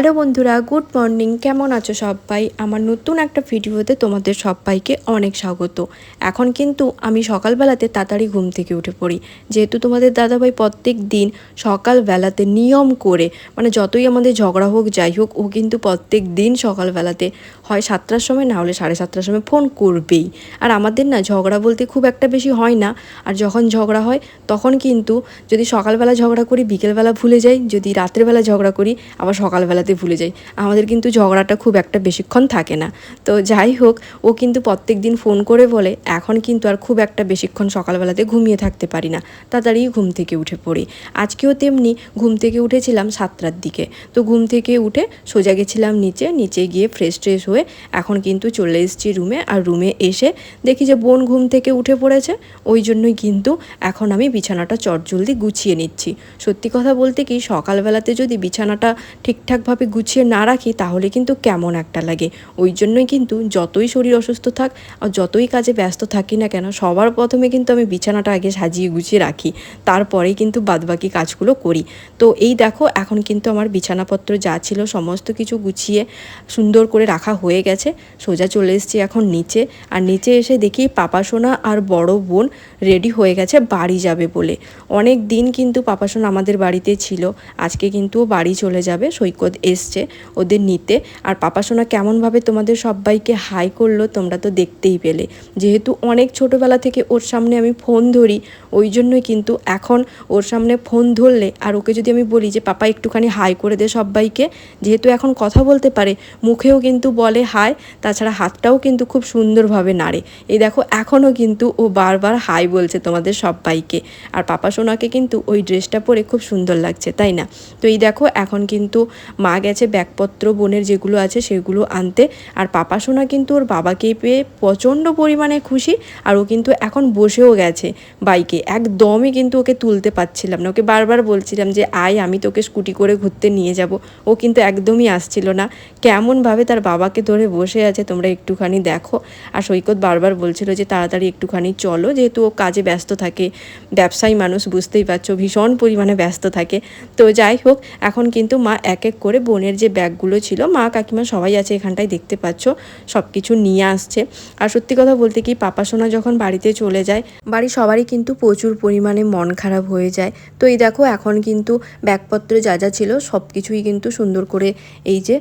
Hello বন্ধুরা, good morning. কেমন আছো সবাই? আমার নতুন একটা ভিডিওতে তোমাদের সবাইকে অনেক স্বাগত। এখন কিন্তু আমি সকালবেলাতে তাড়াতাড়ি ঘুম থেকে উঠে পড়ি। যেহেতু তোমাদের দাদাভাই প্রত্যেক দিন সকালবেলাতে নিয়ম করে মানে যতই আমাদের ঝগড়া হোক, যাই হোক, ও কিন্তু প্রত্যেক দিন সকালবেলাতে হয় সাতটার সময়, না হলে সাড়ে সাতটার সময় ফোন করবেই। আর আমাদের না ঝগড়া বলতে খুব একটা বেশি হয় না। আর যখন ঝগড়া হয়, তখন কিন্তু যদি সকালবেলা ঝগড়া করি, বিকেলবেলা ভুলে যাই, যদি রাতের বেলা ঝগড়া করি, আবার সকালবেলাতে ভুলে যাই। আমাদের কিন্তু ঝগড়াটা খুব একটা বেশিক্ষণ থাকে না। তো যাই হোক, ও কিন্তু প্রত্যেক দিন ফোন করে বলে, এখন কিন্তু আর খুব একটা বেশিক্ষণ সকালবেলাতে ঘুমিয়ে থাকতে পারি না। তাড়াতাড়ি ঘুম থেকে উঠে পড়ি। আজকেও তেমনি ঘুম থেকে উঠেছিলাম সাতটার দিকে। তো ঘুম থেকে উঠে সোজা গেছিলাম নিচে নিচে গিয়ে ফ্রেশ ট্রেশ হয়ে এখন কিন্তু চলে এসেছি রুমে। আর রুমে এসে দেখি যে বোন ঘুম থেকে উঠে পড়েছে। ওই জন্যই কিন্তু এখন আমি বিছানাটা চটজলদি গুছিয়ে নিচ্ছি। সত্যি কথা বলতে কি, সকালবেলাতে যদি বিছানাটা ঠিকঠাকভাবে গুছিয়ে না রাখি, তাহলে কিন্তু কেমন একটা লাগে। ওই জন্যই কিন্তু যতই শরীর অসুস্থ থাক আর যতই কাজে ব্যস্ত থাকি না কেন, সবার প্রথমে কিন্তু আমি বিছানাটা আগে সাজিয়ে গুছিয়ে রাখি। তারপরেই কিন্তু বাদবাকি কাজগুলো করি। তো এই দেখো, এখন কিন্তু আমার বিছানাপত্র যা ছিল সমস্ত কিছু গুছিয়ে সুন্দর করে রাখা হয়ে গেছে। সোজা চলে এসেছি এখন নিচে। আর নিচে এসে দেখি পাপাসোনা আর বড় বোন রেডি হয়ে গেছে, বাড়ি যাবে বলে। অনেক দিন কিন্তু পাপাসোনা আমাদের বাড়িতে ছিল। আজকে কিন্তু বাড়ি চলে যাবে সৈকত এসছে ওদের নিতে। আর পাপা সোনা কেমনভাবে তোমাদের সবাইকে হাই করল, তোমরা তো দেখতেই পেলে। যেহেতু অনেক ছোটোবেলা থেকে ওর সামনে আমি ফোন ধরি, ওই জন্যই কিন্তু এখন ওর সামনে ফোন ধরলে, আর ওকে যদি আমি বলি যে, পাপা, একটুখানি হাই করে দে সবাইকে। যেহেতু এখন কথা বলতে পারে, মুখেও কিন্তু বলে হাই তাছাড়া হাতটাও কিন্তু খুব সুন্দরভাবে নাড়ে। এই দেখো, এখনও কিন্তু ও বারবার হাই বলছে তোমাদের সবাইকে। আর পাপা সোনাকে কিন্তু ওই ড্রেসটা পরে খুব সুন্দর লাগছে, তাই না? তো এই দেখো, এখন কিন্তু মা গেছে, ব্যাগপত্র, বোনের যেগুলো আছে সেগুলো আনতে। আর পাপা সোনা কিন্তু ওর বাবাকে পেয়ে প্রচণ্ড পরিমাণে খুশি আর ও কিন্তু এখন বসেও গেছে বাইকে। একদমই কিন্তু ওকে তুলতে পারছিলাম না। ওকে বারবার বলছিলাম যে, আয়, আমি তোকে স্কুটি করে ঘুরতে নিয়ে যাব। ও কিন্তু একদমই আসছিল না। কেমনভাবে তার বাবাকে ধরে বসে আছে তোমরা একটুখানি দেখো। আর সৈকত বারবার বলছিল যে, তাড়াতাড়ি একটুখানি চলো। যেহেতু ও কাজে ব্যস্ত থাকে, ব্যবসায়ী মানুষ, বুঝতেই পারছ, ভীষণ পরিমাণে ব্যস্ত থাকে। তো যাই হোক, এখন কিন্তু মা এক এক করে বোনের যে ব্যাগগুলো ছিল, মা কাকিমা সবাই আছে এখানটায় দেখতে পাচ্ছ সব কিছু নিয়ে আসছে। আর সত্যি কথা বলতে কি, পাপা সোনা যখন বাড়িতে চলে যায়, বাড়ি সবারই কিন্তু প্রচুর পরিমাণে মন খারাপ হয়ে যায়। তো এই দেখো, এখন কিন্তু ব্যাগপত্র যা যা ছিল সব কিছুই কিন্তু সুন্দর করে এই যে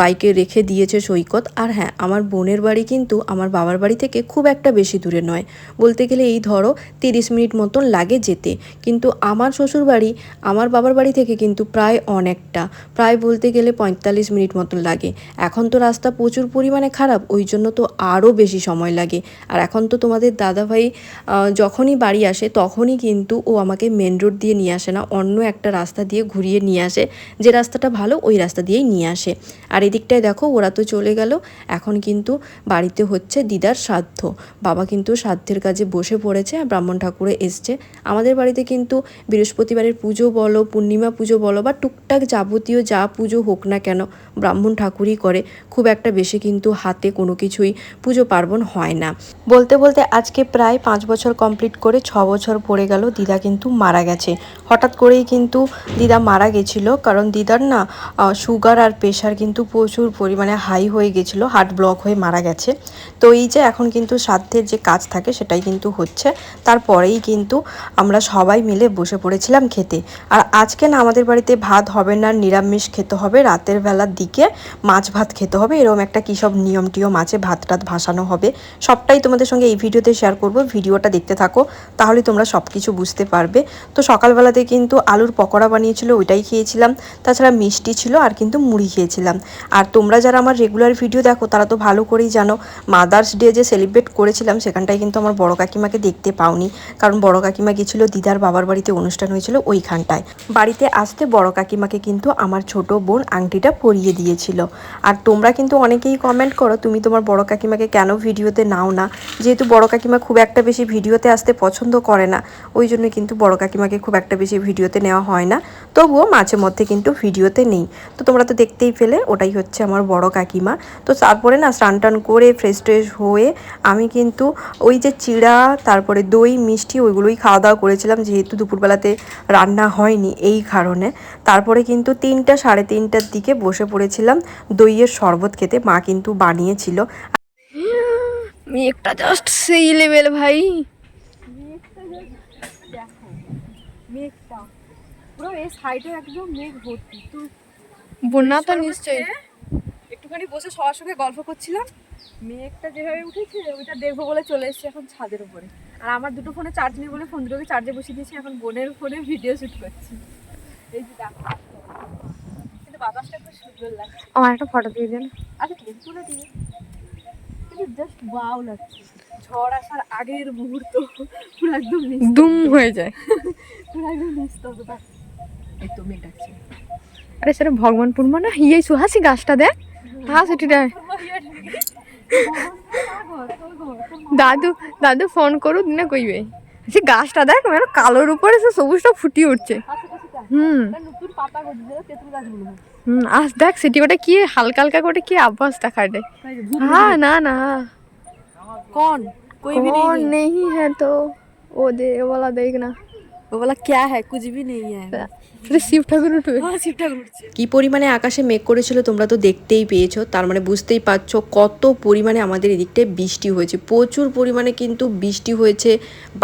বাইকে রেখে দিয়েছে সৈকত। আর হ্যাঁ আমার বোনের বাড়ি কিন্তু আমার বাবার বাড়ি থেকে খুব একটা বেশি দূরে নয়। বলতে গেলে এই ধরো, তিরিশ মিনিট মতন লাগে যেতে। কিন্তু আমার শ্বশুর বাড়ি আমার বাবার বাড়ি থেকে কিন্তু প্রায় অনেকটা। প্রায় বলতে গেলে পঁয়তাল্লিশ মিনিট মতন লাগে। এখন তো রাস্তা প্রচুর পরিমাণে খারাপ, ওই জন্য তো আরও বেশি সময় লাগে। আর এখন তো তোমাদের দাদাভাই যখনই বাড়ি আসে তখনই কিন্তু ও আমাকে মেন রোড দিয়ে নিয়ে আসে না, অন্য একটা রাস্তা দিয়ে ঘুরিয়ে নিয়ে আসে। যে রাস্তাটা ভালো ওই রাস্তা দিয়েই নিয়ে আসে। আর এদিকটায় দেখো ওরা তো চলে গেল, এখন কিন্তু বাড়িতে হচ্ছে দিদার শ্রাদ্ধ বাবা কিন্তু শ্রাদ্ধের কাজে বসে পড়েছে আর ব্রাহ্মণ ঠাকুরে এসছে। আমাদের বাড়িতে কিন্তু বৃহস্পতিবারের পুজো বলো, পূর্ণিমা পুজো বলো বা টুকটাক যাবতীয় যা পুজো হোক না কেন, ব্রাহ্মণ ঠাকুরই করে, খুব একটা বেশি কিন্তু হাতে কোনো কিছুই পুজো পার্বণ হয় না। বলতে বলতে আজকে প্রায় পাঁচ বছর কমপ্লিট করে ছ বছর পড়ে গেল, দিদা কিন্তু মারা গেছে। হঠাৎ করেই কিন্তু দিদা মারা গেছিল, কারণ দিদার না সুগার আর প্রেশার কিন্তু প্রচুর পরিমাণে হাই হয়ে গেছিল হার্ট ব্লক হয়ে মারা গেছে। তো এই যে এখন কিন্তু সাধ্যের যে কাজ থাকে সেটাই কিন্তু হচ্ছে। তারপরেই কিন্তু আমরা সবাই মিলে বসে পড়েছিলাম খেতে। আর আজকে না আমাদের বাড়িতে ভাত হবে না, নিরামিষ খেতে হবে, রাতের বেলার দিকে মাছ ভাত খেতে হবে। এরকম একটা কী সব নিয়ম টিয়ম আছে, ভাত টাত ভাসানো হবে। সবটাই তোমাদের সঙ্গে এই ভিডিওতে শেয়ার করব। ভিডিওটা দেখতে থাকো, তাহলে তোমরা সব কিছু বুঝতে পারবে। তো সকালবেলাতে কিন্তু আলুর পকোড়া বানিয়েছিল, ওইটাই খেয়েছিলাম। তাছাড়া মিষ্টি ছিল আর কিন্তু মুড়ি খেয়েছিলাম। আর তোমরা যারা আমার রেগুলার ভিডিও দেখো, তারা তো ভালো করেই জানো মাদার্স ডে যে সেলিব্রেট করেছিলাম, সেখানটায় কিন্তু আমার বড় কাকিমাকে দেখতে পাওনি। কারণ বড় কাকিমা গেছিল দিদার বাবার বাড়িতে অনুষ্ঠান হয়েছিল ওইখানটায়। বাড়িতে আসতে বড় কাকিমাকে কিন্তু আমার ছোট বোন আংটিটা পরিয়ে দিয়েছিল। আর তোমরা কিন্তু অনেকেই কমেন্ট করো, তুমি তোমার বড় কাকিমাকে কেন ভিডিওতে নাও না? যেহেতু বড় কাকিমা খুব একটা বেশি ভিডিওতে আসতে পছন্দ করে না, ওই জন্য কিন্তু বড় কাকিমাকে খুব একটা বেশি ভিডিওতে নেওয়া হয় না। তবুও মাঝে মধ্যে কিন্তু ভিডিওতে নেই। তো তোমরা তো দেখতেই পেলে, ওটাই হচ্ছে আমার বড় কাকিমা। তো তারপরে না স্নান টান করে ফ্রেশ ট্রেশ হয়ে আমি কিন্তু ওই যে চিড়া, তারপরে দই, মিষ্টি ওইগুলোই খাওয়া দাওয়া করেছিলাম, যেহেতু দুপুরবেলাতে রান্না হয়নি এই কারণে। তারপরে কিন্তু তিনটা সাড়ে সাড়ে তিনটার দিকে বসে পড়েছিলাম। দইয়ের শরবত খেতে মা কিন্তু বানিয়েছিল। মেঘটা জাস্ট সেই লেভেল ভাই। মেঘটা পুরো এই সাইডে একদম মেঘ ভর্তি তো বন্যা তো নিশ্চয়ই একটুখানি বসে সবার সঙ্গে গল্প করছিলাম। মেঘটা যেভাবে উঠেছে ওইটা দেখব বলে চলে এসেছি এখন ছাদের উপরে। আর আমার দুটো ফোনে চার্জ নেই বলে ফোন দুটোকে চার্জে বসিয়ে দিয়েছি এখন বোনের ফোনে ভিডিও শুট করছি। এই যে দেখো। বাতাসটা খুব সুন্দর লাগছে। আমার একটা ফটো দিয়ে দেন। আচ্ছা ঠিক আছে তুলে দিই জাস্ট ওয়াও লাগছে। ঝড় আসার আগের মুহূর্ত পুরো একদম দুম হয়ে যায়। পুরো একদম নিস্তব্ধতা এই তো মেঘ ডাকছে আরে সেটা ভগবানপুর মানে ইয়ে সুহাসি গাছটা দেখ। হ্যাঁ সেটি দেখ দাদু দাদু ফোন করু দিনে কইবে। সে গাছটা দেখ মানে কালোর উপরে সে সবুজটা ফুটিয়ে উঠছে। হুম। নতুন পাতা গজিয়ে তেঁতুল গাছগুলো হুম আজ দেখ সেটি ওটা কি হালকা হালকা করে কি আওয়াজ দেখা দেয় হ্যাঁ না না कौन कोई भी कौन नहीं है नहीं है तो वो दे वो वाला देखना ও বলা ক্যা হ্যাঁ কুছ ভি নেই হ্যাঁ শিব ঠাকুর উঠবে। হ্যাঁ শিব ঠাকুর উঠছে। কি পরিমাণে আকাশে মেঘ করেছিল তোমরা তো দেখতেই পেয়েছ তার মানে বুঝতেই পারছ কত পরিমাণে আমাদের এদিকটায় বৃষ্টি হয়েছে। প্রচুর পরিমাণে কিন্তু বৃষ্টি হয়েছে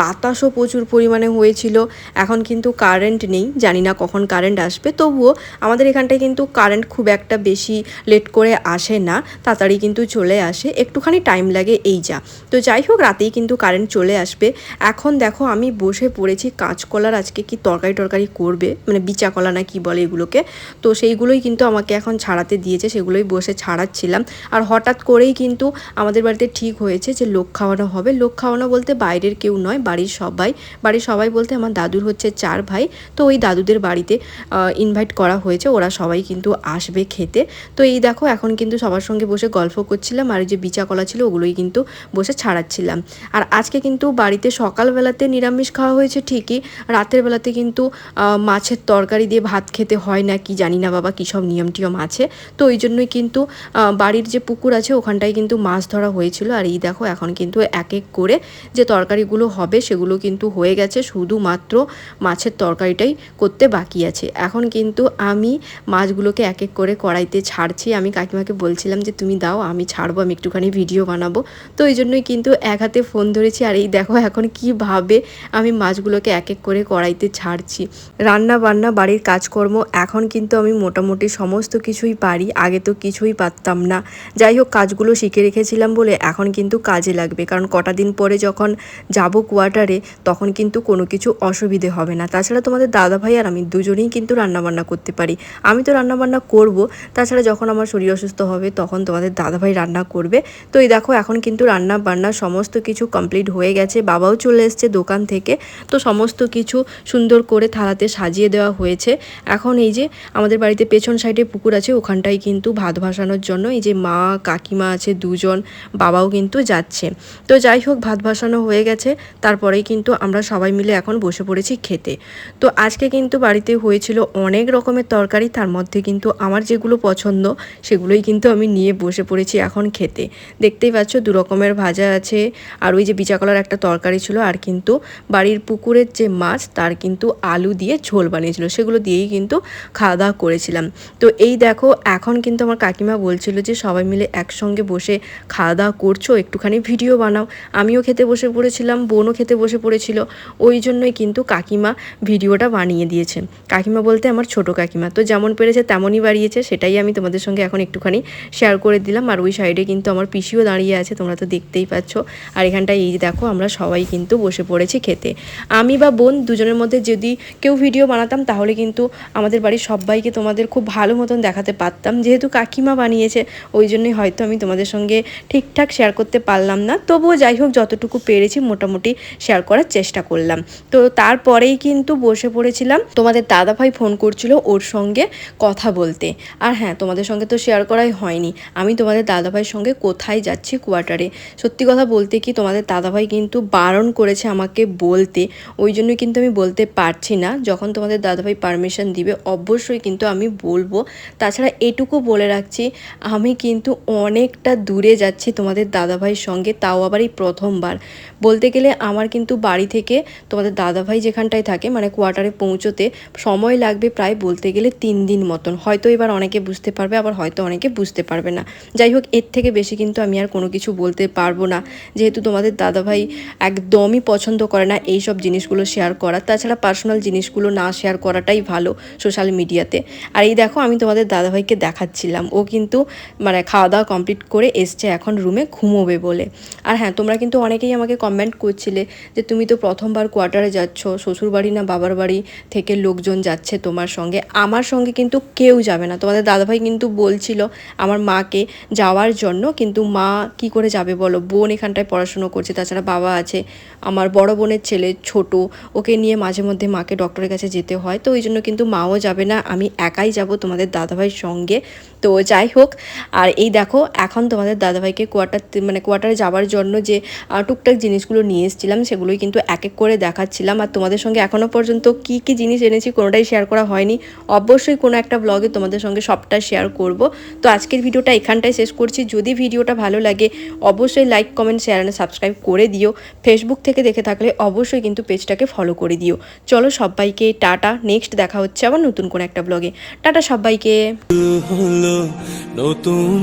বাতাসও প্রচুর পরিমাণে হয়েছিল। এখন কিন্তু কারেন্ট নেই জানি না কখন কারেন্ট আসবে তবুও আমাদের এখানটায় কিন্তু কারেন্ট খুব একটা বেশি লেট করে আসে না তাড়াতাড়ি কিন্তু চলে আসে একটুখানি টাইম লাগে এই যা। তো যাই হোক রাতেই কিন্তু কারেন্ট চলে আসবে। এখন দেখো আমি বসে পড়েছি কাজ কাঁচকলার আজকে কি তরকারি টরকারি করবে? মানে বিচা কলা না কি বলে এগুলোকে? তো সেইগুলোই কিন্তু আমাকে এখন ছাড়াতে দিয়েছে, সেগুলোই বসে ছাড়াচ্ছিলাম। আর হঠাৎ করেই কিন্তু আমাদের বাড়িতে ঠিক হয়েছে যে লোক খাওয়ানো হবে। লোক খাওয়ানো বলতে বাইরের কেউ নয়, বাড়ির সবাই। বাড়ির সবাই বলতে আমার দাদুর হচ্ছে চার ভাই। তো ওই দাদুদের বাড়িতে ইনভাইট করা হয়েছে। ওরা সবাই কিন্তু আসবে খেতে। তো এই দেখো, এখন কিন্তু সবার সঙ্গে বসে গল্প করছিলাম। আর যে বিচা কলা ছিল, ওগুলোই কিন্তু বসে ছাড়াচ্ছিলাম। আর আজকে কিন্তু বাড়িতে সকালবেলাতে নিরামিষ খাওয়া হয়েছে ঠিকই। রাতের বেলাতে কিন্তু মাছের তরকারি দিয়ে ভাত খেতে হয় না কি জানি না বাবা কী সব নিয়ম টিয়ম আছে। তো ওই জন্যই কিন্তু বাড়ির যে পুকুর আছে ওখানটায় কিন্তু মাছ ধরা হয়েছিল। আর এই দেখো এখন কিন্তু এক এক করে যে তরকারিগুলো হবে সেগুলো কিন্তু হয়ে গেছে। শুধুমাত্র মাছের তরকারিটাই করতে বাকি আছে। এখন কিন্তু আমি মাছগুলোকে এক এক করে কড়াইতে ছাড়ছি। আমি কাকিমাকে বলছিলাম যে, তুমি দাও, আমি ছাড়বো, আমি একটুখানি ভিডিও বানাবো। তো ওই জন্যই কিন্তু এক হাতে ফোন ধরেছি। আর এই দেখো এখন কীভাবে আমি মাছগুলোকে এক এক করে কড়াইতে ছাড়ছি। রান্না বান্না বাড়ির কাজকর্ম, এখন কিন্তু আমি মোটামুটি সমস্ত কিছুই পারি, আগে তো কিছুই পারতাম না। যাই হোক, কাজগুলো শিখে রেখেছিলাম বলে এখন কিন্তু কাজে লাগবে, কারণ কটা দিন পরে যখন যাব কোয়ার্টারে তখন কিন্তু কোনো কিছু অসুবিধে হবে না। তাছাড়া তোমাদের দাদা ভাই আর আমি দুজনেই কিন্তু রান্নাবান্না করতে পারি। আমি তো রান্নাবান্না করব, তাছাড়া যখন আমার শরীর অসুস্থ হবে, তখন তোমাদের দাদা ভাই রান্না করবে। তো এই দেখো, এখন কিন্তু রান্না বান্না সমস্ত কিছু কমপ্লিট হয়ে গেছে, বাবাও চলে এসছে দোকান থেকে। তো সমস্ত কিছু সুন্দর করে থালাতে সাজিয়ে দেওয়া হয়েছে। এখন এই যে আমাদের বাড়িতে পেছন সাইডে পুকুর আছে, ওখানটায় কিন্তু ভাত ভাসানোর জন্য এই যে মা, কাকিমা আছে দুজন, বাবাও কিন্তু যাচ্ছে। তো যাই হোক, ভাত ভাসানো হয়ে গেছে, তারপরেই কিন্তু আমরা সবাই মিলে এখন বসে পড়েছি খেতে। তো আজকে কিন্তু বাড়িতে হয়েছিল অনেক রকমের তরকারি, তার মধ্যে কিন্তু আমার যেগুলো পছন্দ, সেগুলোই কিন্তু আমি নিয়ে বসে পড়েছি এখন খেতে। দেখতেই পাচ্ছ, দু রকমের ভাজা আছে, আর ওই যে বিচাকলার একটা তরকারি ছিল, আর কিন্তু বাড়ির পুকুরের যে মাছ তার কিন্তু আলু দিয়ে ঝোল বানিয়েছিল। সেগুলো দিয়েই কিন্তু খাওয়া দাওয়া করেছিলাম। তো এই দেখো, এখন কিন্তু আমার কাকিমা বলছিল যে, সবাই মিলে একসঙ্গে বসে খাওয়া দাওয়া করছ, একটুখানি ভিডিও বানাও। আমিও খেতে বসে পড়েছিলাম, বোনও খেতে বসে পড়েছিল। ওই জন্যই কিন্তু কাকিমা ভিডিওটা বানিয়ে দিয়েছে। কাকিমা বলতে আমার ছোট কাকিমা। তো যেমন পেরেছে তেমনই বাড়িয়েছে, সেটাই আমি তোমাদের সঙ্গে এখন একটুখানি শেয়ার করে দিলাম। আর ওই সাইডে কিন্তু আমার পিসিও দাঁড়িয়ে আছে, তোমরা তো দেখতেই পাচ্ছ। আর এখানটায় এই দেখো, আমরা সবাই কিন্তু বসে পড়েছি খেতে। আমি বা বোন দুজনের মধ্যে যদি কেউ ভিডিও বানাতাম, তাহলে কিন্তু আমাদের বাড়ির সবাইকে তোমাদের খুব ভালো মতন দেখাতে পারতাম। যেহেতু কাকিমা বানিয়েছে, ওই জন্যই হয়তো আমি তোমাদের সঙ্গে ঠিকঠাক শেয়ার করতে পারলাম না। তবুও যাই হোক, যতটুকু পেরেছি মোটামুটি শেয়ার করার চেষ্টা করলাম। তো তারপরেই কিন্তু বসে পড়েছিলাম। তোমাদের দাদা ভাই ফোন করছিল ওর সঙ্গে কথা বলতে। আর হ্যাঁ তোমাদের সঙ্গে তো শেয়ার করাই হয়নি। আমি তোমাদের দাদা ভাইয়ের সঙ্গে কোথায় যাচ্ছি কোয়ার্টারে সত্যি কথা বলতে কি, তোমাদের দাদা ভাই কিন্তু বারণ করেছে আমাকে বলতে। ওই জন্য কিন্তু আমি বলতে পারছি না। যখন তোমাদের দাদাভাই পারমিশন দিবে, অবশ্যই কিন্তু আমি বলব। তাছাড়া এটুকু বলে রাখছি, আমি কিন্তু অনেকটা দূরে যাচ্ছি তোমাদের দাদাভাইয়ের সঙ্গে, তাও আবার এই প্রথমবার। বলতে গেলে আমার কিন্তু বাড়ি থেকে তোমাদের দাদাভাই যেখানটায় থাকে মানে কোয়ার্টারে পৌঁছোতে সময় লাগবে প্রায় বলতে গেলে তিন দিন মতন। হয়তো এবার অনেকে বুঝতে পারবে, আবার হয়তো অনেকে বুঝতে পারবে না। যাই হোক, এর থেকে বেশি কিন্তু আমি আর কোনো কিছু বলতে পারব না। যেহেতু তোমাদের দাদাভাই একদমই পছন্দ করে না এই সব জিনিসগুলো শেয়ার করা, তাছাড়া পার্সোনাল জিনিসগুলো না শেয়ার করাটাই ভালো সোশ্যাল মিডিয়াতে আর এই দেখো, আমি তোমাদের দাদাভাইকে দেখাচ্ছিলাম। ও কিন্তু মানে খাওয়া দাওয়া কমপ্লিট করে এসছে এখন রুমে ঘুমোবে বলে। আর হ্যাঁ তোমরা কিন্তু অনেকেই আমাকে কমেন্ট করছিলে যে, তুমি তো প্রথমবার কোয়ার্টারে যাচ্ছ, শ্বশুরবাড়ি না বাবার বাড়ি থেকে লোকজন যাচ্ছে তোমার সঙ্গে? আমার সঙ্গে কিন্তু কেউ যাবে না। তোমাদের দাদাভাই কিন্তু বলছিল আমার মাকে যাওয়ার জন্য, কিন্তু মা কি করে যাবে বলো? বোন এখানটায় পড়াশুনো করছে, তাছাড়া বাবা আছে, আমার বড় বোনের ছেলে ছোট ওকে নিয়ে মাঝে মধ্যে মাকে ডক্টরের কাছে যেতে হয়। তো ওই জন্য কিন্তু মাও যাবে না। আমি একাই যাব তোমাদের দাদাভাইয়ের সঙ্গে। তো যাই হোক, আর এই দেখো, এখন তোমাদের দাদাভাইকে কোয়ার্টার মানে কোয়ার্টারে যাওয়ার জন্য যে টুকটাক জিনিসগুলো নিয়ে এসেছিলাম, সেগুলোই কিন্তু এক এক করে দেখাচ্ছিলাম। আর তোমাদের সঙ্গে এখনও পর্যন্ত কি কি জিনিস এনেছি কোনোটাই শেয়ার করা হয়নি। অবশ্যই কোনো একটা ব্লগে তোমাদের সঙ্গে সবটা শেয়ার করব। তো আজকের ভিডিওটা এখানটায় শেষ করছি। যদি ভিডিওটা ভালো লাগে, অবশ্যই লাইক কমেন্ট শেয়ার আর সাবস্ক্রাইব করে দিও। ফেসবুক থেকে দেখে থাকলে অবশ্যই কিন্তু পেজটাকে ফলো করে দিও। চলো সবাইকে টাটা। নেক্সট দেখা হচ্ছে আবার নতুন কোন একটা ব্লগে টাটা সবাইকে। নতুন